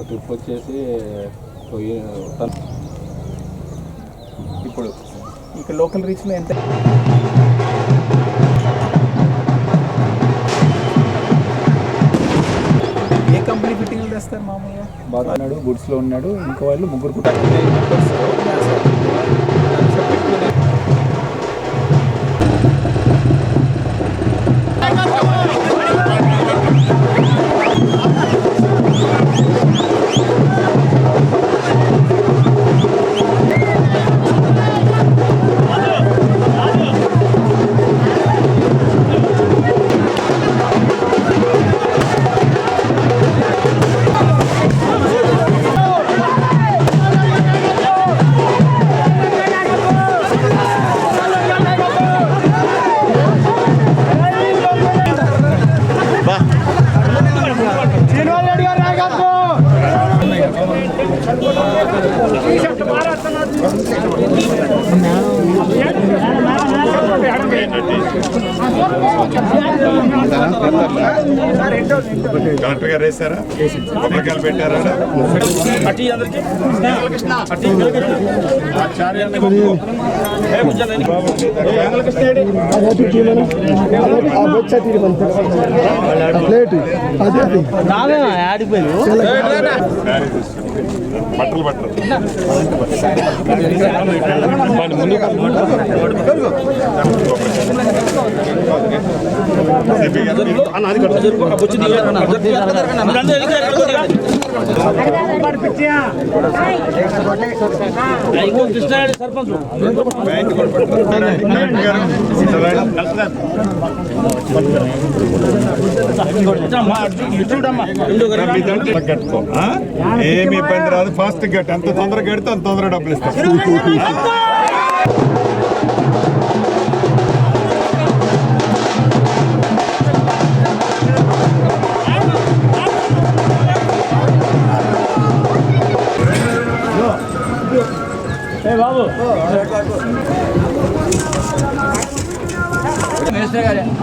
Trip వచ్చేసి ఇప్పుడు ఇక్కడ లోకల్ రీచ్లో ఎంత? ఏ కంపెనీ ఫిట్టింగ్ తెస్తారు మామూలుగా? బాగా ఉన్నాడు గుడ్స్లో ఉన్నాడు ఇంకో వాళ్ళు ముగ్గురు కూడా కలెక్టర్ గారు వేసారా కొబ్బరికాయలు పెట్టారా ప్లేట్ అదే అది బట్టలు బట్టలు. బ్యాంక్ కట్టుకో ఏమి ఇబ్బంది రాదు ఫాస్ట్ గట్ ఎంత తొందరగా కడితే అంత తొందరగా డబ్బులు ఇస్తాం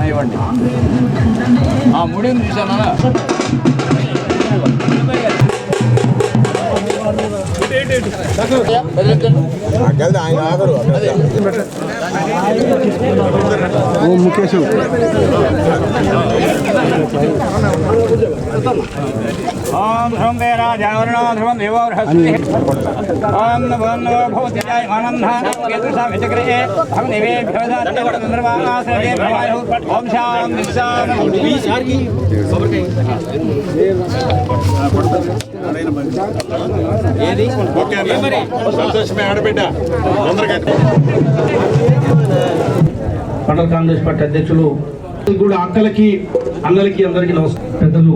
ఇవ్వండి. ఆ ముడిని చూసానా ఓ ముఖేష్ ఓం ధ్రువం వేరాజావరణో ధ్రువం దేవో బృహస్పతి ఓం నమో నమో భవతి ఆనందాచక్రే భవాయు ఓం ఓకే సంతోషమే ఆడబిడ్డ. తొందరగా మండల కాంగ్రెస్ పార్టీ అధ్యక్షులు కూడా అక్కలకి అన్నలకి అందరికీ నమస్కారం. పెద్దలు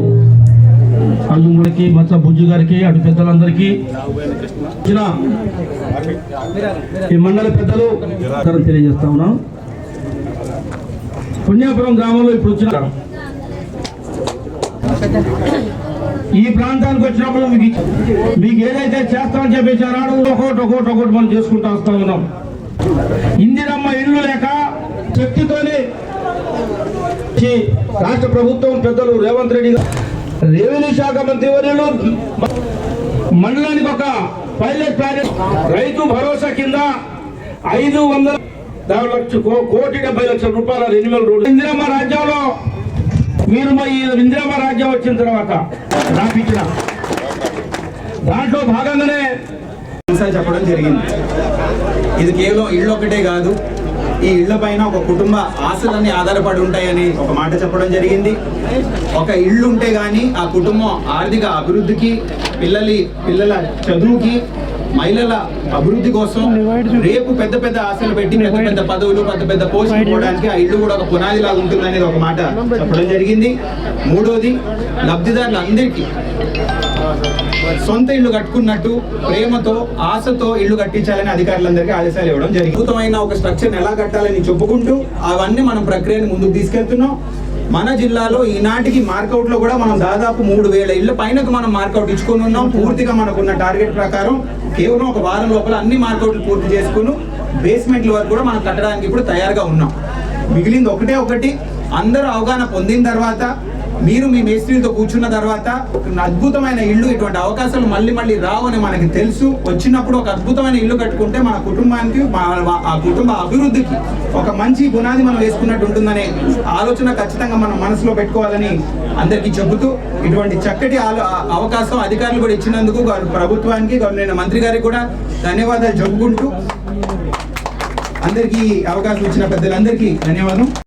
అర్జునుడికి మత్స బుజ్జు గారికి అటు పెద్దలందరికీ. ఈ మండల పెద్దలు తెలియజేస్తా ఉన్నాం. పుణ్యాపురం గ్రామంలో ఇప్పుడు వచ్చిన ఈ ప్రాంతానికి వచ్చినప్పుడు మీకు మీకు ఏదైతే చేస్తామని చెప్పేసి ఆనాడు ఒకటి ఒకటి ఒకటి మనం చేసుకుంటూ వస్తా ఉన్నాం. ఇందిరమ్మ ఇల్లు లేక శక్తితోనే రాష్ట్ర ప్రభుత్వం పెద్దలు రేవంత్ రెడ్డి రెవెన్యూ శాఖ మంత్రి వర్యులు మండలానికి ఒక పైలట్ ప్రాజెక్ట్ రైతు భరోసా కింద ఐదు వందల కోటి డెబ్బై లక్షల రూపాయల రెన్యువల్ రోడ్ ఇందిరమ్మ రాజ్యంలో మీరు మా ఈ ఇందిరమ్మ రాజ్యం వచ్చిన తర్వాత రాపించిన. దాంట్లో భాగంగానే చెప్పడం జరిగింది. ఇది కేవలం ఇళ్ళు ఒకటే కాదు ఈ ఇళ్ళ పైన ఒక కుటుంబ ఆశలన్నీ ఆధారపడి ఉంటాయని ఒక మాట చెప్పడం జరిగింది. ఒక ఇల్లు ఉంటే కానీ ఆ కుటుంబం ఆర్థిక అభివృద్ధికి పిల్లలి పిల్లల చదువుకి మహిళల అభివృద్ధి కోసం రేపు పెద్ద పెద్ద ఆశలు పెట్టి పెద్ద పెద్ద పదవులు పెద్ద పెద్ద పోస్టులు పోవడానికి ఆ ఇల్లు కూడా ఒక పునాది లాగా ఉంటుంది అనేది ఒక మాట చెప్పడం జరిగింది. మూడోది లబ్ధిదారులందరికీ సొంత ఇల్లు కట్టుకున్నట్టు ప్రేమతో ఆశతో ఇల్లు కట్టించాలని అధికారులందరికీ ఆదేశాలు ఇవ్వడం జరిగింది. అద్భుతమైన ఒక స్ట్రక్చర్ ఎలా కట్టాలని చెప్పుకుంటూ అవన్నీ మనం ప్రక్రియను ముందుకు తీసుకెళ్తున్నాం. మన జిల్లాలో ఈనాటికి మార్కౌట్లో కూడా మనం దాదాపు మూడు వేల ఇళ్ళ పైనకు మనం మార్కౌట్ ఇచ్చుకొని ఉన్నాం. పూర్తిగా మనకున్న టార్గెట్ ప్రకారం కేవలం ఒక వారం లోపల అన్ని మార్కౌట్లు పూర్తి చేసుకుని బేస్మెంట్ల వరకు కూడా మనం కట్టడానికి ఇప్పుడు తయారుగా ఉన్నాం. మిగిలింది ఒకటే ఒకటి. అందరూ అవగాహన పొందిన తర్వాత మీరు మీ మేస్త్రితో కూర్చున్న తర్వాత అద్భుతమైన ఇల్లు ఇటువంటి అవకాశాలు మళ్ళీ మళ్ళీ రావని మనకి తెలుసు. వచ్చినప్పుడు ఒక అద్భుతమైన ఇల్లు కట్టుకుంటే మన కుటుంబానికి ఆ కుటుంబ అభివృద్ధికి ఒక మంచి పునాది మనం వేసుకున్నట్టు ఉంటుందనే ఆలోచన ఖచ్చితంగా మనం మనసులో పెట్టుకోవాలని అందరికీ చెబుతూ ఇటువంటి చక్కటి ఆలో- అవకాశం అధికారులు కూడా ఇచ్చినందుకు ప్రభుత్వానికి గవర్నమెంట్ మంత్రి గారికి కూడా ధన్యవాదాలు చెప్పుకుంటూ అందరికీ అవకాశం ఇచ్చిన పెద్దలందరికీ ధన్యవాదం.